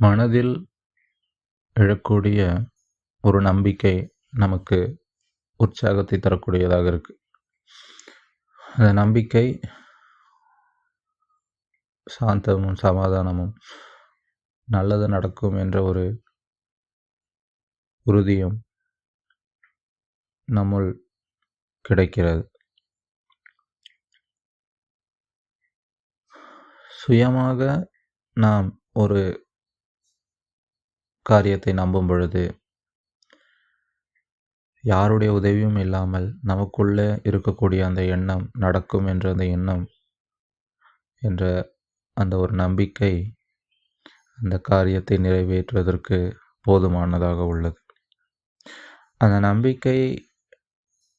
மனதில் எழக்கூடிய ஒரு நம்பிக்கை நமக்கு உற்சாகத்தை தரக்கூடியதாக இருக்கு. அந்த நம்பிக்கை சாந்தமும் சமாதானமும் நல்லது நடக்கும் என்ற ஒரு உறுதியும் நம்முள் கிடைக்கிறது. சுயமாக நாம் ஒரு காரியத்தை நம்பும் பொழுது யாருடைய உதவியும் இல்லாமல் நமக்குள்ளே இருக்கக்கூடிய அந்த எண்ணம் நடக்கும் என்ற அந்த எண்ணம் என்ற அந்த ஒரு நம்பிக்கை அந்த காரியத்தை நிறைவேற்றுவதற்கு போதுமானதாக உள்ளது. அந்த நம்பிக்கை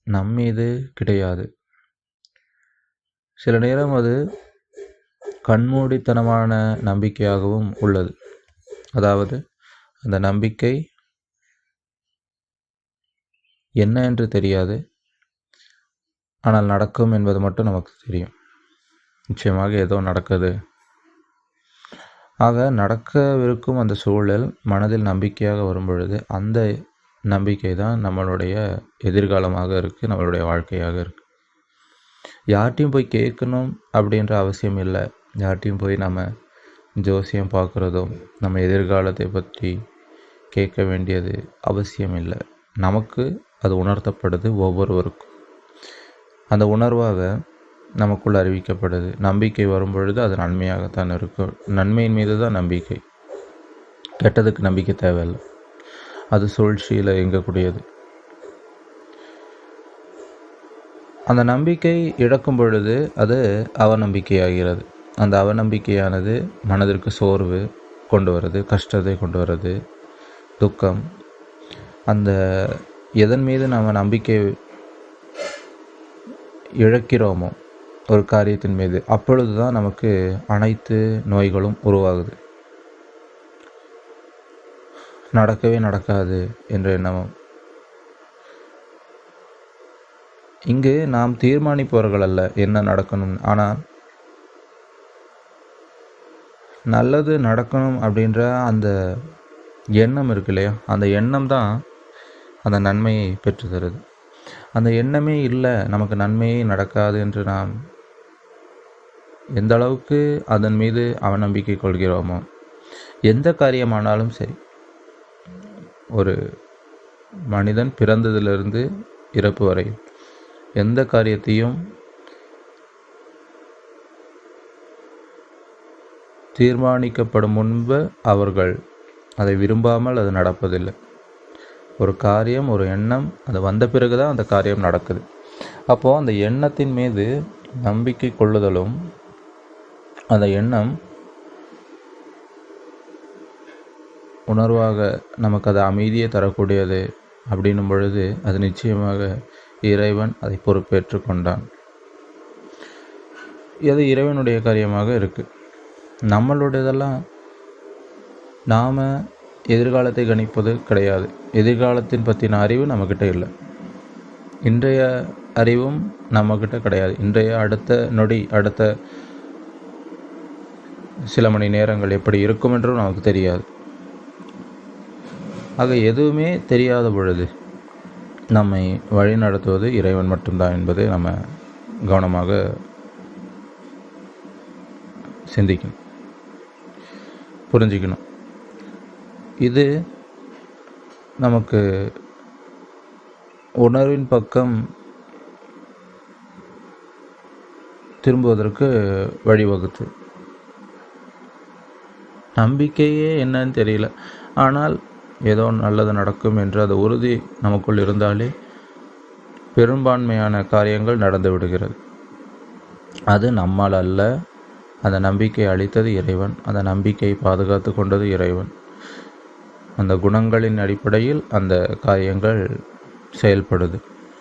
நம்மீது கிடையாது. சில நேரம் அது கண்மூடித்தனமான நம்பிக்கையாகவும் உள்ளது. அதாவது அந்த நம்பிக்கை என்ன என்று தெரியாது. ஆனால் நடக்கும் என்பது மட்டும் நமக்கு தெரியும். நிச்சயமாக ஏதோ நடக்குது. ஆக நடக்கவிருக்கும் அந்த சூழல் மனதில் நம்பிக்கையாக வரும் பொழுது அந்த நம்பிக்கை தான் நம்மளுடைய எதிர்காலமாக இருக்குது நம்மளுடைய வாழ்க்கையாக இருக்குது யார்கிட்டையும் போய் கேட்கணும் அப்படின்ற அவசியம் இல்லை. யார்ட்டையும் போய் நம்ம ஜோசியம் பார்க்குறதும் நம்ம எதிர்காலத்தை பற்றி கேட்க வேண்டியது அவசியம் இல்லை நமக்கு அது உணர்த்தப்படுது ஒவ்வொருவருக்கும். அந்த உணர்வாக நமக்குள் அறிவிக்கப்படுது. நம்பிக்கை வரும் பொழுது அது நன்மையாகத்தான் இருக்கும். நன்மையின் மீது தான் நம்பிக்கை. கெட்டதுக்கு நம்பிக்கை தேவையில்லை. அது சூழ்ச்சியில் இயங்கக்கூடியது. அந்த நம்பிக்கை இழக்கும் பொழுது அது அவநம்பிக்கையாகிறது. அந்த அவநம்பிக்கையானது மனதிற்கு சோர்வு கொண்டு வருது கஷ்டத்தை கொண்டு வருது. துக்கம். அந்த எதன் மீது நாம் நம்பிக்கை இழக்கிறோமோ ஒரு காரியத்தின் மீது அப்பொழுது தான் நமக்கு அனைத்து நோய்களும் உருவாகுது. நடக்கவே நடக்காது என்ற எண்ணமும். இங்கு நாம் தீர்மானிப்பவர்கள் அல்ல என்ன நடக்கணும். ஆனால் நல்லது நடக்கணும் அப்படின்ற அந்த எண்ணம் இருக்கு இல்லையா அந்த எண்ணம் தான் அந்த நன்மையை பெற்று தருது அந்த எண்ணமே இல்லை நமக்கு நன்மையே நடக்காது என்று நாம் எந்த அளவுக்கு அதன் மீது அவநம்பிக்கை கொள்கிறோமோ எந்த காரியமானாலும் சரி ஒரு மனிதன் பிறந்ததிலிருந்து இறப்பு வரை எந்த காரியத்தையும் தீர்மானிக்கப்படும் முன்பு அவர்கள் அதை விரும்பாமல் அது நடப்பதில்லை. ஒரு காரியம் ஒரு எண்ணம் அது வந்த பிறகு தான் அந்த காரியம் நடக்குது. அப்போது அந்த எண்ணத்தின் மீது நம்பிக்கை கொள்ளுதலும் அந்த எண்ணம் உணர்வாக நமக்கு அது அமைதியை தரக்கூடியது அப்படின்னும் பொழுது அது நிச்சயமாக இறைவன் அதை பொறுப்பேற்று கொண்டான். இது இறைவனுடைய காரியமாக இருக்குது நம்மளுடையதெல்லாம் நாம் எதிர்காலத்தை கணிப்பது கிடையாது. எதிர்காலத்தின் பற்றின அறிவு நம்மக்கிட்ட இல்லை. இன்றைய அறிவும் நம்மக்கிட்ட கிடையாது. இன்றைய அடுத்த நொடி அடுத்த சில மணி நேரங்கள் எப்படி இருக்கும் என்றும் நமக்கு தெரியாது. ஆக எதுவுமே தெரியாத பொழுது நம்மை வழி நடத்துவது இறைவன் மட்டும்தான் என்பதை நம்ம கவனமாக சிந்திக்கணும். புரிஞ்சுக்கணும். இது நமக்கு உணர்வின் பக்கம் திரும்புவதற்கு வழிவகுத்து. நம்பிக்கையே என்னன்னு தெரியல. ஆனால் ஏதோ நல்லது நடக்கும் என்று அது உறுதி நமக்குள் இருந்தாலே பெரும்பான்மையான காரியங்கள் நடந்து விடுகிறது. அது நம்மால் அல்ல. அந்த நம்பிக்கை அளித்தது இறைவன். அந்த நம்பிக்கையை பாதுகாத்து கொண்டது இறைவன். அந்த குணங்களின் அடிப்படையில் அந்த காரியங்கள் செயல்படுது.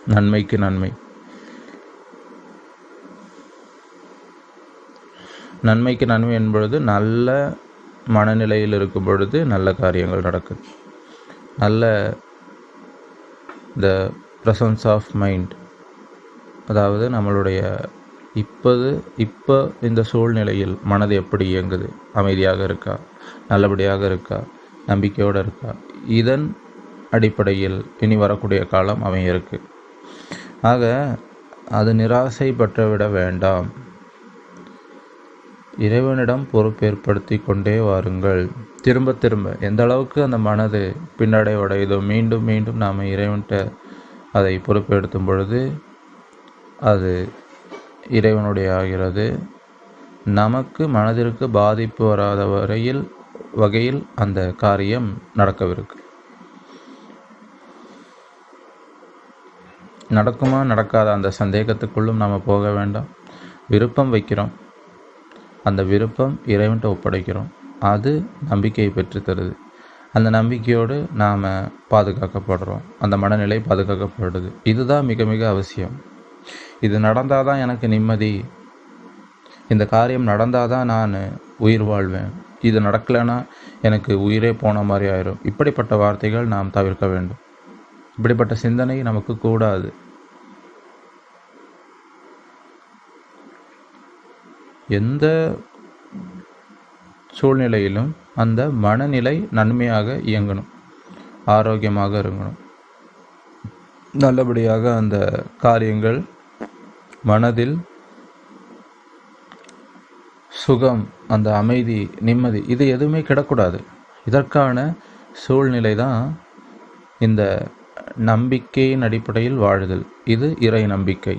நன்மைக்கு நன்மை. நன்மைக்கு நன்மை என்பொழுது நல்ல மனநிலையில் இருக்கும் பொழுது நல்ல காரியங்கள் நடக்குது. நல்ல த ப்ரசன்ஸ் ஆஃப் மைண்ட் அதாவது நம்மளுடைய இப்போது இப்போ இந்த சூழ்நிலையில் மனது எப்படி இயங்குது? அமைதியாக இருக்கா? நல்லபடியாக இருக்கா? நம்பிக்கையோடு இருக்கா? இதன் அடிப்படையில் இனி வரக்கூடிய காலம் அவன் இருக்குது ஆக அது நிராசைப்பட்டு விட வேண்டாம். இறைவனிடம் பொறுப்பேற்படுத்தி கொண்டே வாருங்கள். திரும்ப திரும்ப எந்த அளவுக்கு அந்த மனது பின்னடைவடையுதோ மீண்டும் மீண்டும் நாம் இறைவன்கிட்ட அதை பொறுப்பெடுத்தும் பொழுது அது இறைவனுடைய ஆகிறது நமக்கு மனதிற்கு பாதிப்பு வராத வரையில் வகையில் அந்த காரியம் நடக்கவிருக்கு. நடக்குமா நடக்காத அந்த சந்தேகத்துக்குள்ளும் நாம் போக வேண்டாம். விருப்பம் வைக்கிறோம். அந்த விருப்பம் இறைவன்கிட்ட ஒப்படைக்கிறோம். அது நம்பிக்கையை பெற்றுத்தருது அந்த நம்பிக்கையோடு நாம் பாதுகாக்கப்படுறோம். அந்த மனநிலை பாதுகாக்கப்படுது. இதுதான் மிக மிக அவசியம். இது நடந்தால் தான் எனக்கு நிம்மதி. இந்த காரியம் நடந்தால் தான் நான் உயிர் வாழ்வேன். இது நடக்கலைன்னா எனக்கு உயிரே போன மாதிரி ஆயிரும். இப்படிப்பட்ட வார்த்தைகள் நாம் தவிர்க்க வேண்டும். இப்படிப்பட்ட சிந்தனை நமக்கு கூடாது. எந்த சூழ்நிலையிலும் அந்த மனநிலை நன்மையாக இயங்கணும். ஆரோக்கியமாக இருக்கணும். நல்லபடியாக அந்த காரியங்கள் மனதில் சுகம் அந்த அமைதி நிம்மதி இது எதுவுமே கிடக்கூடாது. இதற்கான சூழ்நிலை தான் இந்த நம்பிக்கையின் அடிப்படையில் வாழுதல். இது இறை நம்பிக்கை.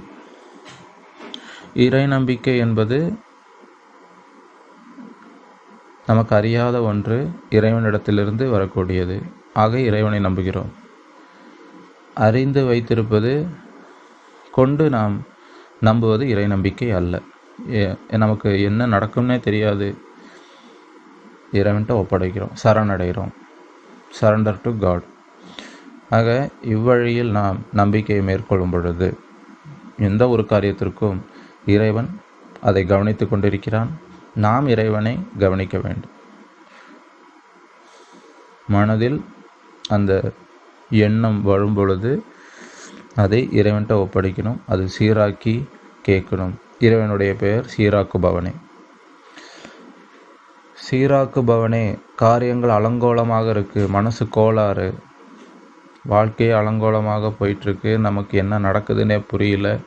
இறை நம்பிக்கை என்பது நமக்கு அறியாத ஒன்று இறைவனிடத்திலிருந்து வரக்கூடியது. ஆக இறைவனை நம்புகிறோம். அறிந்து வைத்திருப்பது கொண்டு நாம் நம்புவது இறை நம்பிக்கை அல்ல. நமக்கு என்ன நடக்கும்னே தெரியாது. இறைவன்ட்ட ஒப்படைக்கிறோம் சரணடைகிறோம். சரண்டர் டு காட் ஆக இவ்வழியில் நாம் நம்பிக்கையை மேற்கொள்ளும் பொழுது எந்த ஒரு காரியத்திற்கும் இறைவன் அதை கவனித்து கொண்டிருக்கிறான். நாம் இறைவனை கவனிக்க வேண்டும். மனதில் அந்த எண்ணம் வரும் பொழுது அதை இறைவன்கிட்ட ஒப்படைக்கணும். அது சீராக்கி கேட்கணும். இறைவனுடைய பெயர் சீராக்கு பவனே. சீராக்கு பவனே காரியங்கள் அலங்கோலமாக இருக்குது மனசு கோளாறு வாழ்க்கையே அலங்கோலமாக போயிட்டுருக்கு நமக்கு என்ன நடக்குதுன்னே புரியல.